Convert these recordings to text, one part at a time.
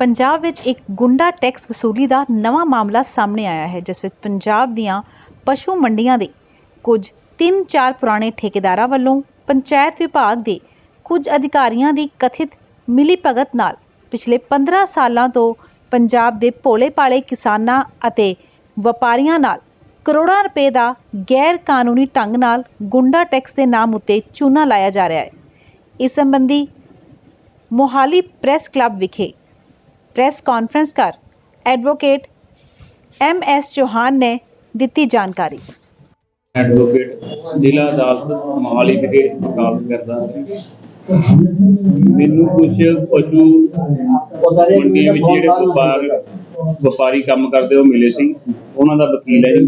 ਪੰਜਾਬ ਵਿੱਚ ਇੱਕ ਗੁੰਡਾ ਟੈਕਸ ਵਸੂਲੀ ਦਾ ਨਵਾਂ ਮਾਮਲਾ ਸਾਹਮਣੇ ਆਇਆ ਹੈ, ਜਿਸ ਵਿੱਚ ਪੰਜਾਬ ਦੀਆਂ ਪਸ਼ੂ ਮੰਡੀਆਂ ਦੇ ਕੁਝ 3-4 ਪੁਰਾਣੇ ਠੇਕੇਦਾਰਾਂ ਵੱਲੋਂ ਪੰਚਾਇਤ ਵਿਭਾਗ ਦੇ ਕੁਝ ਅਧਿਕਾਰੀਆਂ ਦੀ ਕਥਿਤ ਮਿਲੀ ਭਗਤ ਨਾਲ ਪਿਛਲੇ 15 ਸਾਲਾਂ ਤੋਂ ਪੰਜਾਬ ਦੇ ਭੋਲੇ-ਭਾਲੇ ਕਿਸਾਨਾਂ ਅਤੇ ਵਪਾਰੀਆਂ ਨਾਲ ਕਰੋੜਾਂ ਰੁਪਏ ਦਾ ਗੈਰ ਕਾਨੂੰਨੀ ਢੰਗ ਨਾਲ ਗੁੰਡਾ ਟੈਕਸ ਦੇ ਨਾਮ ਉੱਤੇ ਚੂਨਾ ਲਾਇਆ ਜਾ ਰਿਹਾ ਹੈ। ਇਸ ਸੰਬੰਧੀ ਮੋਹਾਲੀ ਪ੍ਰੈਸ ਕਲੱਬ ਵਿਖੇ ਪ੍ਰੈਸ ਕਾਨਫਰੰਸ ਕਰ ਐਡਵੋਕੇਟ ਐਮ ਐਸ ਚੌਹਾਨ ਨੇ ਦਿੱਤੀ ਜਾਣਕਾਰੀ। ਐਡਵੋਕੇਟ ਜ਼ਿਲ੍ਹਾ ਅਦਾਲਤ ਮੋਹਾਲੀ ਵਿਖੇ ਵਕਾਲਤ ਕਰਦਾ ਮੈਨੂੰ ਕੁਝ ਪਸ਼ੂ ਮੰਡੀਆਂ ਵਿੱਚ ਜਿਹੜੇ ਵਪਾਰ ਵਪਾਰੀ ਕੰਮ ਕਰਦੇ, ਉਹ ਮਿਲੇ ਸੀ। ਉਹਨਾਂ ਦਾ ਵਕੀਲ ਹੈ ਜੀ।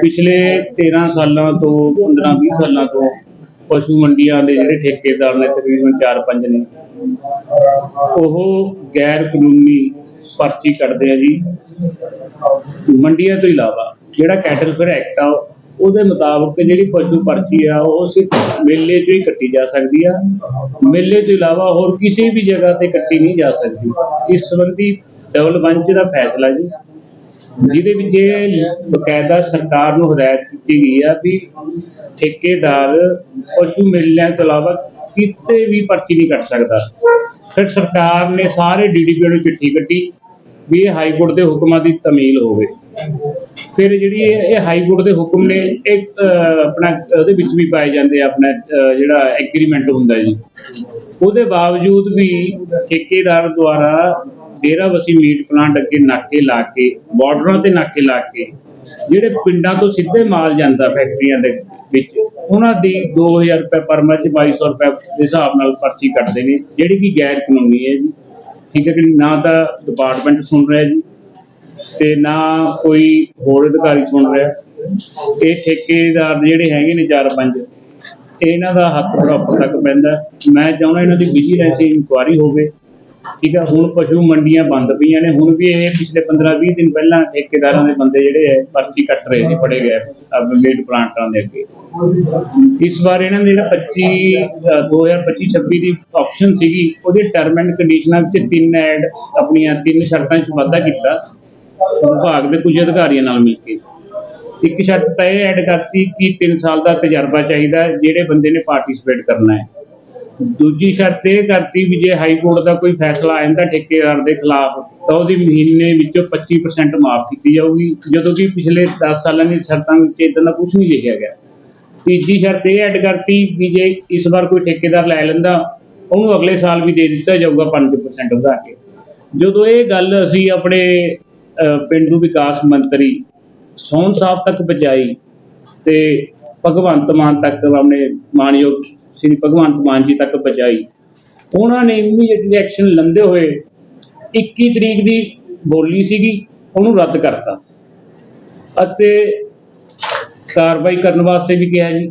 ਪਿਛਲੇ 13 ਸਾਲਾਂ ਤੋਂ 15-20 ਸਾਲਾਂ ਤੋਂ ਪਸ਼ੂ ਮੰਡੀਆਂ ਦੇ ਜਿਹੜੇ ਠੇਕੇਦਾਰ ਨੇ ਤਕਰੀਬਨ 4-5 ਨੇ, ਉਹ ਗੈਰ ਕਾਨੂੰਨੀ ਪਰਚੀ ਕੱਢਦੇ ਆ ਜੀ। ਮੰਡੀਆਂ ਤੋਂ ਇਲਾਵਾ ਜਿਹੜਾ ਕੈਟਲ ਫੇਅਰ ਐਕਟ ਆ, ਉਹਦੇ ਮੁਤਾਬਕ ਜਿਹੜੀ ਪਸ਼ੂ ਪਰਚੀ ਆ, ਉਹ ਸਿਰਫ ਮੇਲੇ 'ਚੋਂ ਹੀ ਕੱਟੀ ਜਾ ਸਕਦੀ ਆ। ਮੇਲੇ ਤੋਂ ਇਲਾਵਾ ਹੋਰ ਕਿਸੇ ਵੀ ਜਗ੍ਹਾ ਤੇ ਕੱਟੀ ਨਹੀਂ ਜਾ ਸਕਦੀ। ਇਸ ਸੰਬੰਧੀ ਡਬਲ ਬੈਂਚ ਦਾ ਫੈਸਲਾ ਜੀ। ਜਿਹਦੇ ਵਿੱਚ ਇਹ ਬਕਾਇਦਾ ਸਰਕਾਰ ਨੂੰ ਹਦਾਇਤ ਕੀਤੀ ਗਈ ਆ ਵੀ ਠੇਕੇਦਾਰ ਪਸ਼ੂ ਮੇਲਿਆਂ ਤੋਂ ਇਲਾਵਾ ਕਿਤੇ ਵੀ ਪਰਚੀ ਨਹੀਂ ਕੱਟ ਸਕਦਾ। ਫਿਰ ਸਰਕਾਰ ਨੇ ਸਾਰੇ ਡੀਡੀਪੀ ਨੂੰ ਚਿੱਠੀ ਕੱਢੀ ਵੀ ਇਹ ਹਾਈ ਕੋਰਟ ਦੇ ਹੁਕਮਾਂ ਦੀ ਤਮੀਲ ਹੋਵੇ। ਫਿਰ ਜਿਹੜੀ ਇਹ ਹਾਈ ਕੋਰਟ ਦੇ ਹੁਕਮ ਨੇ ਇੱਕ ਆਪਣਾ, ਉਹਦੇ ਵਿੱਚ ਵੀ ਪਾਏ ਜਾਂਦੇ ਆ ਆਪਣਾ ਜਿਹੜਾ ਐਗਰੀਮੈਂਟ ਹੁੰਦਾ ਜੀ। ਉਹਦੇ ਬਾਵਜੂਦ ਵੀ ਠੇਕੇਦਾਰ ਦੁਆਰਾ ਡੇਰਾ ਵਸੀ ਮੀਟ ਪਲਾਂਟ ਅੱਗੇ ਨਾਕੇ ਲਾ ਕੇ ਬਾਰਡਰਾਂ ਤੇ ਨਾਕੇ ਲਾ ਕੇ, ਜਿਹੜੇ ਪਿੰਡਾਂ ਤੋਂ ਸਿੱਧੇ ਮਾਲ ਜਾਂਦਾ ਫੈਕਟਰੀਆਂ ਦੇ ਵਿੱਚ, ਉਹਨਾਂ ਦੀ 2000 ਰੁਪਏ ਪਰ ਮੱਝ 2200 ਰੁਪਏ ਦੇ ਹਿਸਾਬ ਨਾਲ ਪਰਚੀ ਕੱਟਦੇ ਨੇ, ਜਿਹੜੀ ਕਿ ਗੈਰ ਕਾਨੂੰਨੀ ਹੈ ਜੀ। ਠੀਕ ਹੈ ਕਿ ਨਾ ਤਾਂ ਡਿਪਾਰਟਮੈਂਟ ਸੁਣ ਰਿਹਾ ਜੀ, ਤੇ ਨਾ ਕੋਈ ਹੋਰ ਅਧਿਕਾਰੀ ਸੁਣ ਰਿਹਾ। ਇਹ ਠੇਕੇਦਾਰ ਜਿਹੜੇ ਹੈਗੇ ਨੇ ਚਾਰ ਪੰਜ ਇਹਨਾਂ ਦਾ ਹੱਥ ਬਰਾਬਰ ਤੱਕ ਪੈਂਦਾ। ਮੈਂ ਚਾਹੁੰਦਾ ਇਹਨਾਂ ਦੀ ਵਿਜੀਲੈਂਸ ਇਨਕੁਆਰੀ ਹੋਵੇ। ਠੀਕ ਹੈ ਹੁਣ ਪਸ਼ੂ ਮੰਡੀਆਂ ਬੰਦ ਪਈਆਂ ਨੇ, ਹੁਣ ਵੀ ਇਹ ਪਿਛਲੇ 15-20 ਦਿਨ ਪਹਿਲਾਂ ਠੇਕੇਦਾਰਾਂ ਦੇ ਬੰਦੇ ਜਿਹੜੇ ਹੈ ਪਰਚੀ ਕੱਟ ਰਹੇ ਸੀ, ਫੜੇ ਗਏ ਅਬ ਮੇਡ ਪਲਾਂਟਾਂ ਦੇ ਅੱਗੇ। ਇਸ ਵਾਰ ਇਹਨਾਂ ਨੇ ਜਿਹੜਾ 25 2025-26 ਦੀ ਆਪਸ਼ਨ ਸੀਗੀ, ਉਹਦੇ ਟਰਮ ਐਂਡ ਕੰਡੀਸ਼ਨਾਂ ਵਿੱਚ ਤਿੰਨ ਐਡ ਆਪਣੀਆਂ, ਤਿੰਨ ਸ਼ਰਤਾਂ 'ਚ ਵਾਧਾ ਕੀਤਾ। ਵਿਭਾਗ ਦੇ ਕੁਝ ਅਧਿਕਾਰੀਆਂ ਨਾਲ ਮਿਲ ਕੇ। ਇੱਕ ਸ਼ਰਤ ਤਾਂ ਇਹ ਐਡ ਕਰਤੀ ਕਿ 3 ਸਾਲ ਦਾ ਤਜਰਬਾ ਚਾਹੀਦਾ, ਜਿਹੜੇ ਬੰਦੇ ਨੇ ਪਾਰਟਿਸਿਪੇਟ ਕਰਨਾ ਹੈ। ਦੂਜੀ ਸ਼ਰਤ ਇਹ ਕਰਤੀ ਵੀ ਜੇ ਹਾਈ ਕੋਰਟ ਦਾ ਕੋਈ ਫੈਸਲਾ ਆ ਜਾਂਦਾ ਠੇਕੇਦਾਰ ਦੇ ਖਿਲਾਫ ਤਾਂ ਉਹਦੀ ਮਹੀਨੇ ਵਿੱਚੋਂ 25% ਮਾਫ ਕੀਤੀ ਜਾਊਗੀ ਜਦੋਂ ਕਿ ਪਿਛਲੇ 10 ਸਾਲਾਂ ਦੀ ਸ਼ਰਤਾਂ ਵਿੱਚ ਇਦਾਂ ਦਾ ਕੁਝ ਨਹੀਂ ਲਿਖਿਆ ਗਿਆ। ਤੀਜੀ ਸ਼ਰਤ ਇਹ ਐਡ ਕਰਤੀ ਵੀ ਜੇ ਇਸ ਵਾਰ ਕੋਈ ਠੇਕੇਦਾਰ ਲੈ ਲੈਂਦਾ ਉਹਨੂੰ ਅਗਲੇ ਸਾਲ ਵੀ ਦੇ ਦਿੱਤਾ ਜਾਊਗਾ 5% ਵਧਾ ਕੇ। ਜਦੋਂ ਇਹ ਗੱਲ ਅਸੀਂ ਆਪਣੇ ਅਹ, ਪਿੰਡੂ ਵਿਕਾਸ ਮੰਤਰੀ ਸੋਹਣ ਸਾਹਿਬ ਤੱਕ ਪਹੁੰਚਾਈ ਤੇ ਭਗਵੰਤ ਮਾਨ ਤੱਕ ਆਪਣੇ ਮਾਨਯੋਗ ਸ੍ਰੀ ਭਗਵੰਤ ਮਾਨ ਜੀ ਤੱਕ ਪਹੁੰਚਾਈ। ਉਹਨਾਂ ਨੇ ਇਮੀਡੀਏਟਲੀ ਐਕਸ਼ਨ ਲੈਂਦੇ ਹੋਏ 21 ਤਰੀਕ ਦੀ ਬੋਲੀ ਸੀਗੀ, ਉਹਨੂੰ ਰੱਦ ਕਰਤਾ। ਅਤੇ ਕਾਰਵਾਈ ਕਰਨ ਵਾਸਤੇ ਵੀ ਕਿਹਾ ਜੀ,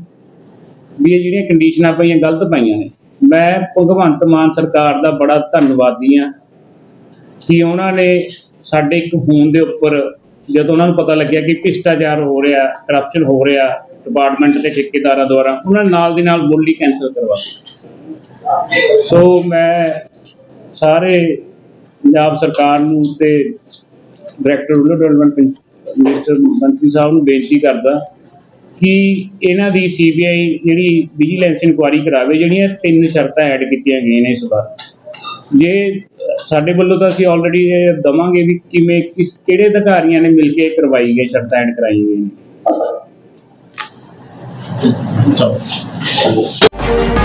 ਵੀ ਇਹ ਜਿਹੜੀਆਂ ਕੰਡੀਸ਼ਨਾਂ ਪਈਆਂ, ਗਲਤ ਪਾਈਆਂ ਨੇ। ਮੈਂ ਭਗਵੰਤ ਮਾਨ ਸਰਕਾਰ ਦਾ ਬੜਾ ਧੰਨਵਾਦੀ ਹਾਂ ਕਿ ਉਹਨਾਂ ਨੇ ਸਾਡੇ ਇੱਕ ਫੋਨ ਦੇ ਉੱਪਰ, ਜਦੋਂ ਉਹਨਾਂ ਨੂੰ ਪਤਾ ਲੱਗਿਆ ਕਿ ਭ੍ਰਿਸ਼ਟਾਚਾਰ ਹੋ ਰਿਹਾ ਕਰਪਸ਼ਨ ਹੋ ਰਿਹਾ ਡਿਪਾਰਟਮੈਂਟ ਦੇ ਠੇਕੇਦਾਰਾਂ ਦੁਆਰਾ ਉਹਨਾਂ ਨਾਲ ਦੀ ਨਾਲ ਬੋਲੀ ਕੈਂਸਲ ਕਰਵਾ ਦਿੱਤੀ। ਸੋ ਮੈਂ ਸਾਰੇ ਪੰਜਾਬ ਸਰਕਾਰ ਨੂੰ ਤੇ ਡਾਇਰੈਕਟਰ ਰੂਰਲ ਡਿਵੈਲਪਮੈਂਟ ਮਿਨਿਸਟਰ ਮੰਤਰੀ ਸਾਹਿਬ ਨੂੰ ਬੇਨਤੀ ਕਰਦਾ ਕਿ ਇਹਨਾਂ ਦੀ ਸੀਬੀਆਈ ਜਿਹੜੀ ਵਿਜੀਲੈਂਸ ਇਨਕੁਆਰੀ ਕਰਾਵੇ, ਜਿਹੜੀਆਂ ਤਿੰਨ ਸ਼ਰਤਾਂ ਐਡ ਕੀਤੀਆਂ ਗਈਆਂ ਨੇ ਇਸ ਵਾਰ। ਜੇ ਸਾਡੇ ਵੱਲੋਂ ਤਾਂ ਅਸੀਂ ਆਲਰੇਡੀ ਇਹ ਦਵਾਂਗੇ ਵੀ ਕਿਵੇਂ, ਕਿਸ ਕਿਹੜੇ ਅਧਿਕਾਰੀਆਂ ਨੇ ਮਿਲ ਕੇ ਇਹ ਕਰਵਾਈ ਗਈ, ਸ਼ਰਤਾਂ ਐਡ ਕਰਾਈ ਗਈਆਂ ਨੇ